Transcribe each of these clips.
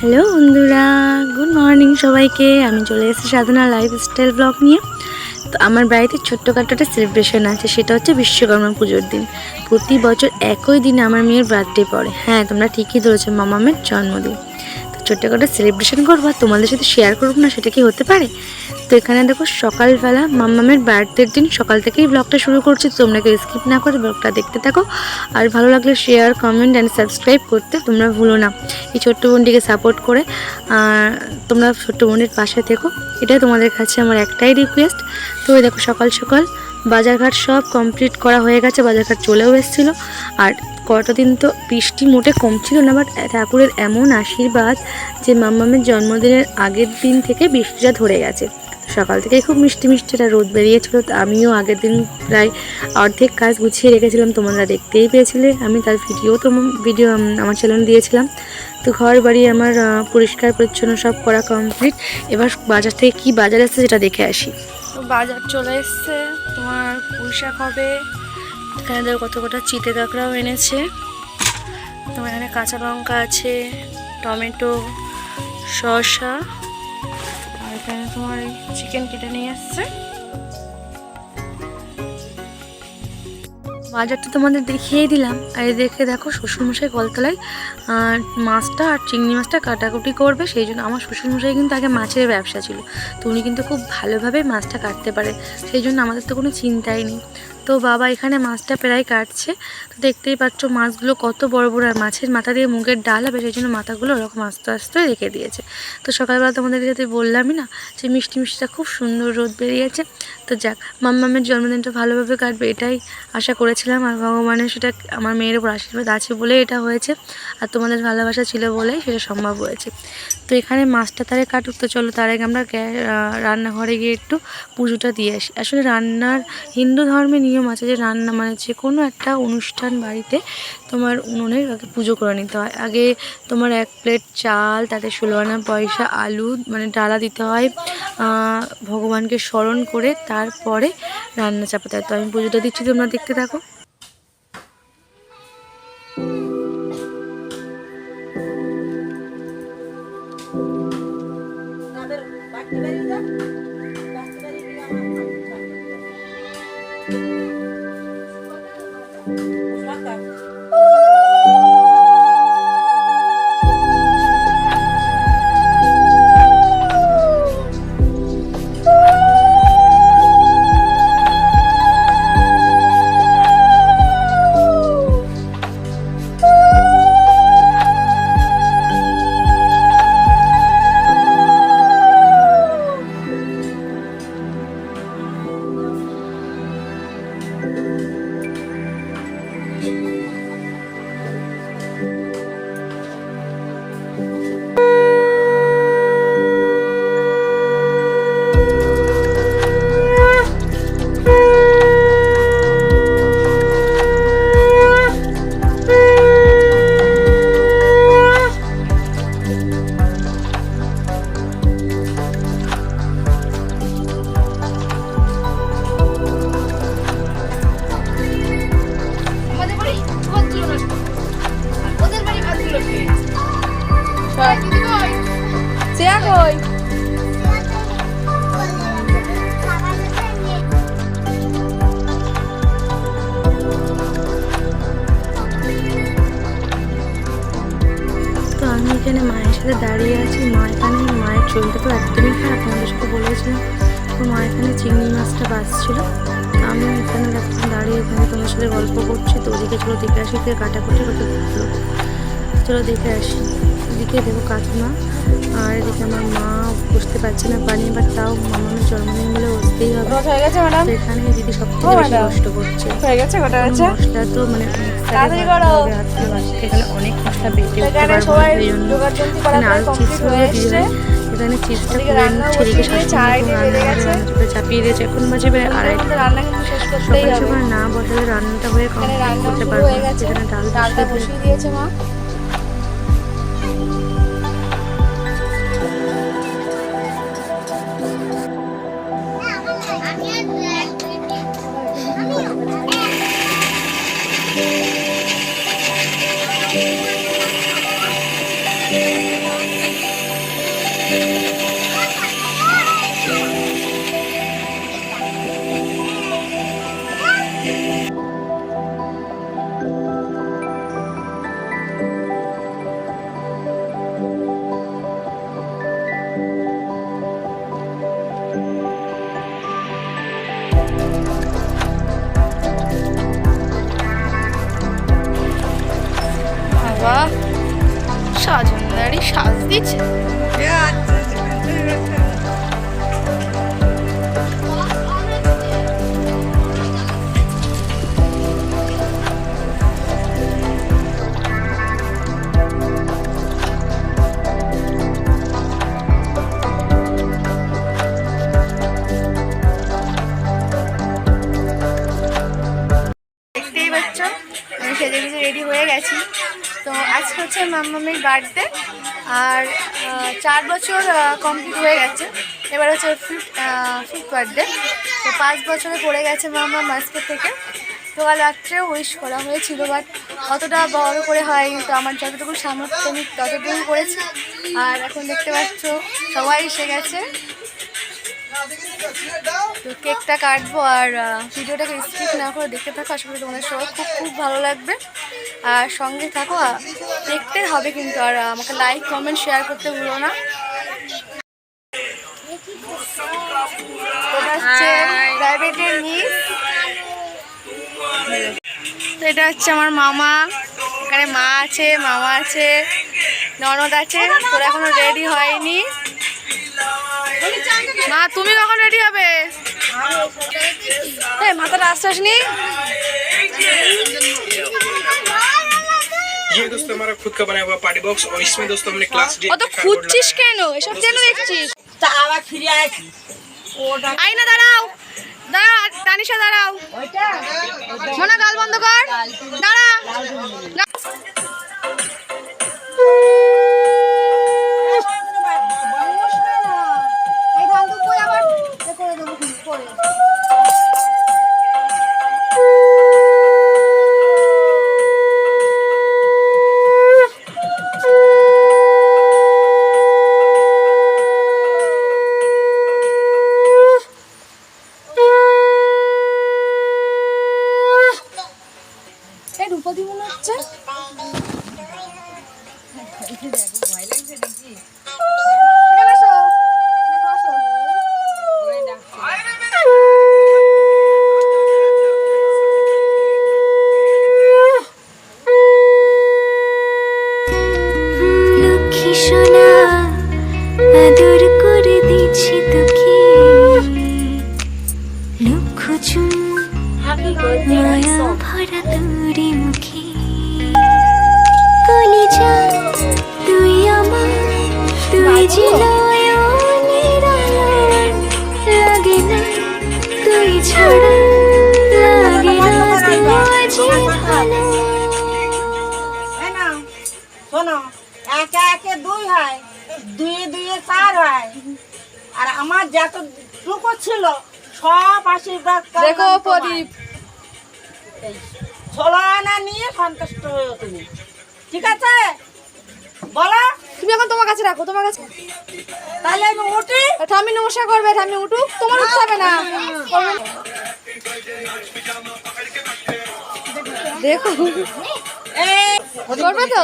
Hello বন্ধুরা, good morning সবাইকে। আমি চলে এসেছি সাধনা লাইফস্টাইল ব্লগ নিয়ে। তো আমার বাড়িতে ছোট্টখাটো একটা সেলিব্রেশন আছে, সেটা হচ্ছে বিশ্বকর্মা পুজোর দিন। প্রতি বছর একই দিনে আমার মেয়ের বার্থডে পড়ে। হ্যাঁ তোমরা ঠিকই ধরেছো, মামামের জন্মদিন। তো ছোট্টখাটো সেলিব্রেশন করব আর তোমাদের সাথে শেয়ার করব না, সেটা কি হতে পারে? তো এখানে দেখো সকালবেলা মাম্মামের বার্থডের দিন, সকাল থেকেই ব্লগটা শুরু করছি। তোমরা কেউ স্কিপ না করে ব্লগটা দেখতে থাকো। আর ভালো লাগলে শেয়ার কমেন্ট অ্যান্ড সাবস্ক্রাইব করতে তোমরা ভুলো না। এই ছোট্ট বোনটিকে সাপোর্ট করে। তোমরা ছোট্ট বোনের পাশে থেকো। এটাই তোমাদের কাছে আমার একটাই রিকোয়েস্ট তো এই দেখো সকাল সকাল বাজারঘাট সব কমপ্লিট করা হয়ে গেছে। বাজারঘাট চলেও এসেছিল। আর কটা দিন তো বৃষ্টি মোটে কম ছিল না বাট ঠাকুরের এমন আশীর্বাদ যে মাম্মামের জন্মদিনের আগের দিন থেকে বৃষ্টিটা ধরে গেছে। সকাল থেকে খুব মিষ্টি মিষ্টি একটা রোদ বেরিয়েছিল। তো আমিও আগের দিন প্রায় অর্ধেক কাজ গুছিয়ে রেখেছিলাম, তোমরা দেখতেই পেয়েছিলে। আমি তার ভিডিও তো ভিডিও আমার চ্যানেল দিয়েছিলাম। তো ঘর বাড়ি আমার পরিষ্কার, পরিচ্ছন্ন সব করা কমপ্লিট এবার বাজার থেকে কি বাজার এসছে সেটা দেখে আসি। তো বাজার চলে এসছে। তোমার পুঁইশাক হবে। এখানে দেখো কত কটা চিতে কাঁকড়াও এনেছে। তোমার এখানে কাঁচা লঙ্কা আছে, টমেটো, শসা। এখানে তোমার চিকেন কেটে নিয়ে আসছে বাজারটা তোমাদের দেখিয়ে দিলাম। আর দেখে দেখো শ্বশুরমশাই কলতলায় মাছটা আর চিংড়ি মাছটা কাটাকুটি করবে, সেই জন্য আমার শ্বশুরমশাই কিন্তু আগে মাছের ব্যবসা ছিল। তো উনি কিন্তু খুব ভালোভাবে মাছটা কাটতে পারে, সেই জন্য আমাদের তো কোনো চিন্তাই নেই। তো বাবা এখানে মাছটা প্রায় কাটছে। তো দেখতেই পাচ্ছ মাছগুলো কত বড় বড় আর মাছের মাথা দিয়ে মুগের ডাল হবে, সেই জন্য মাথাগুলো ওরকম আস্তে আস্তে রেখে দিয়েছে। তো সকালবেলা তোমাদেরকে যাতে বললামই না যে মিষ্টি মিষ্টিটা খুব সুন্দর রোদ বেরিয়েছে। তো যাক মাম্মামের জন্মদিনটা ভালোভাবে কাটবে, এটাই আশা করেছিলাম। আর ভগবানের সেটা আমার মেয়ের উপর আশীর্বাদ আছে বলে এটা হয়েছে। আর তোমাদের ভালোবাসা ছিল বলেই সেটা সম্ভব হয়েছে। তো এখানে মাছটা তারে কাটুক, তো চলো তার আগে আমরা রান্নাঘরে গিয়ে একটু পুজোটা দিয়ে আসি। আসলে রান্নার হিন্দু ধর্মে নিয়ম আছে যে রান্না মানে যে কোনো একটা অনুষ্ঠান বাড়িতে তোমার উনুনের আগে পুজো করে নিতে হয়। আগে তোমার এক প্লেট চাল, তাতে ষোলো আনা পয়সা, আলু মানে ডালা দিতে হয়। ভগবানকে স্মরণ করে তারপরে রান্না চাপা দেয় তো আমি পুজোটা দিচ্ছি তোমরা দেখতে থাকো। এখানে মায়ের সাথে দাঁড়িয়ে আছি। মা এখানে, মায়ের চলতে তো একদমই খারাপ তোমাদের সাথে বলেছিলাম তো মা এখানে চিংড়ি মাছটা বাঁচছিল আমি এখানে দাঁড়িয়ে এখানে তোমার সাথে গল্প করছি। তো ওদিকে চলো দেখে আসি কাটাকুটি করতে চলো দেখে আসি। এদিকে দেখো কাকিমা। আর এদিকে আমার মা বুঝতে পারছে না পানি বাট তাও মামার জন্মদিন বলে বসতেই হবে। এখানে দিদি সব থেকে বেশি কষ্ট করছে। মশলা তো মানে গেলে অনেক মশলা বেটে এখানে এখানে আলু চিপস এখানে চিপসটা দিয়ে শাশুড়ি চাপিয়ে দিয়েছে। এখন বাজে প্রায় আড়াইটা। সকাল সকাল না বসালে রান্নাটা হয়ে এখানে কমপ্লিট রান্না করতে পারব হয়ে গেছে। এখানে ডাল বসিয়ে দিয়েছে মা। বাবা সাজনদারি সাজ দিচ্ছে হচ্ছে মাম্মামের বার্থডে আর চার বছর কমপ্লিট হয়ে গেছে। এবার হচ্ছে ফিফথ ফিফথ বার্থডে তো পাঁচ বছরে পড়ে গেছে মাম্মা মাস্কের থেকে। তো কাল রাত্রেও উইশ করা হয়েছিল বাট অতটা বড় করে হয়নি। তো আমার যতটুকু সামর্থ্য, আমি ততটুকু করেছি। আর এখন দেখতে পাচ্ছ, সবাই এসে গেছে। তো কেকটা কাটবো আর ভিডিওটাকে স্কিপ না করে দেখতে থাকো। আশা করি তোমাদের সবাই খুব খুব ভালো লাগবে। সঙ্গে থাকো দেখতে হবে কিন্তু আর আমাকে লাইক কমেন্ট শেয়ার করতে ভুলো না। এটা হচ্ছে প্রাইভেটের মিস তো এটা হচ্ছে আমার মামা। এখানে মা আছে মামা আছে ননদ আছে তোরা এখনও রেডি হয়নি। মা তুমি কখন রেডি হবে? মাথাটা আসতে আসনি? ये दोस्तों हमारा खुद का बनाया हुआ पार्टी बॉक्स और इसमें दोस्तों हमने क्लास डे অত খুঁজছিস কেন এসব যেন দেখছিস তা আবার ফিরে আসি ওটা আই না দাঁড়াও দাঁড়াও তানিশা দাঁড়াও ওইটা মোনা গাল বন্ধ কর দাঁড়া না একে একে দুই হয় দুয়ে দুয়ে চার হয় আর আমার যতটুকু ছিল সব আশীর্বাদ নিয়ে সন্তুষ্ট হয়ে তুমি। ঠিক আছে? বলো। কাছে রাখো তোমার কাছে তাহলে আমি উঠি। ঠামি নমস্কার করবে ঠামি উঠুক। তোমার উঠতে হবে না। দেখো। করবে তো।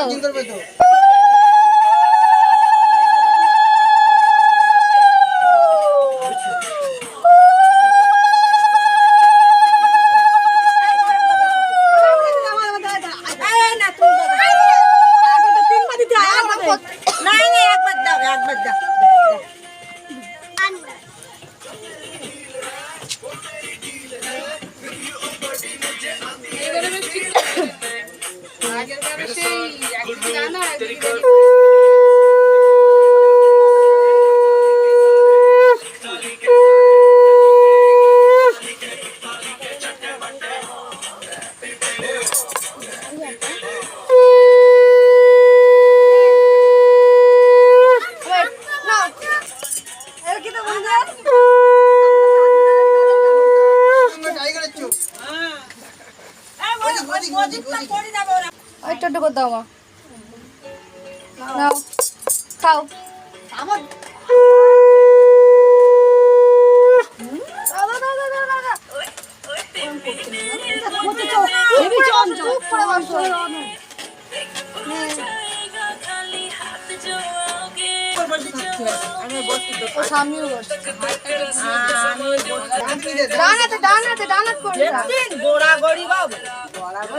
দাও মা। নাও খাও। আমার ডানাতে ডানাতে ডানাত করবে না। একদিন গোড়াগড়ি বাবু। ও, ও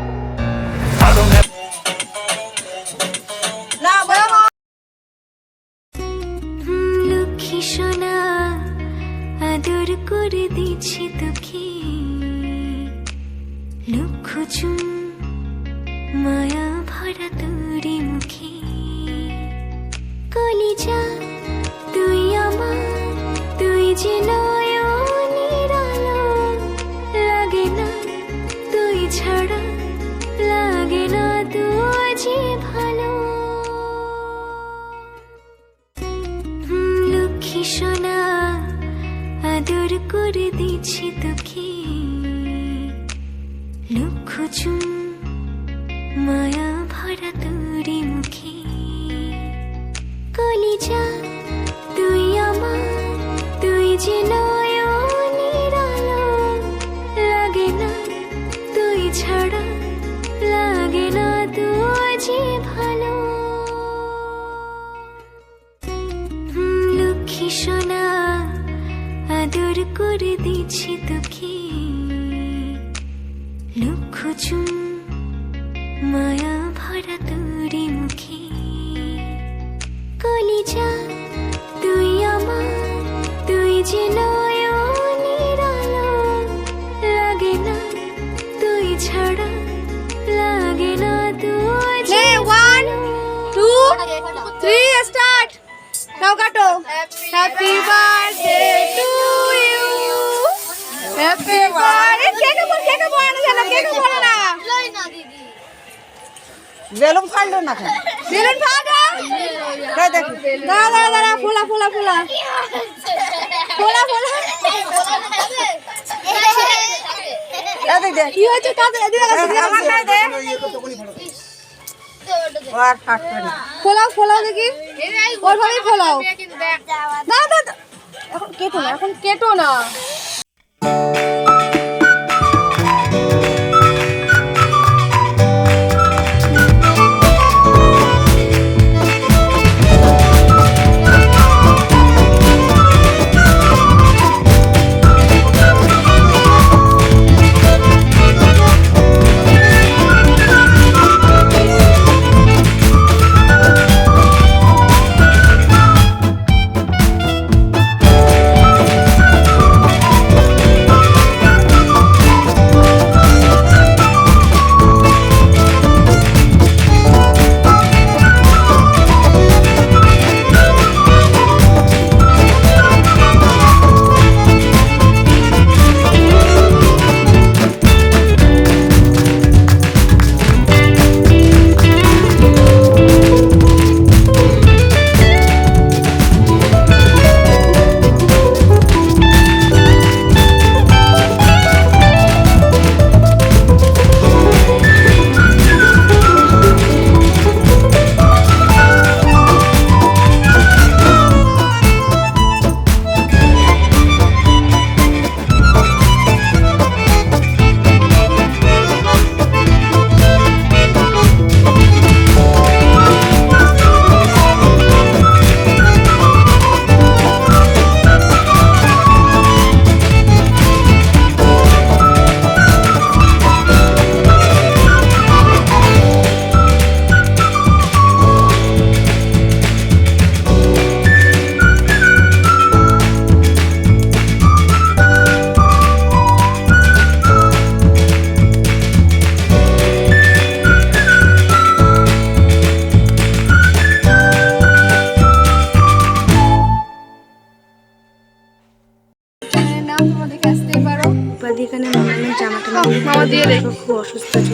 you তুই Now কাটো। Happy birthday to you. Happy birthday. কেকে বল, কেকে বল না কেন, কেকে বল না। লই না দিদি বেলুন ফাড়লো না কেন বেলুন ফাটা। তাই দেখি দাঁড়া, দাঁড়া, দাঁড়া, ফোলা, ফোলা, ফোলা। ফোলা, ফোলা। এদিক দে কি হয়েছে কাজে? আমার। গায়ে দে না ফোলাও ফোলাও দেখি। ওইভাবেই ফোলাও। না না না। এখন কেটো না এখন কেটো না।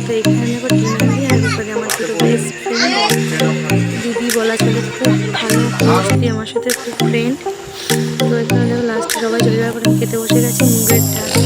তো এখানে আমার ছোটো বেস্ট ফ্রেন্ড দিদি বলা চলে খুব ভালো আমার সাথে খুব ফ্রেন্ড তো এখানে দেখো লাস্টে সবাই চলে যাওয়ার পরে খেতে বসে গেছে মুগের ডাল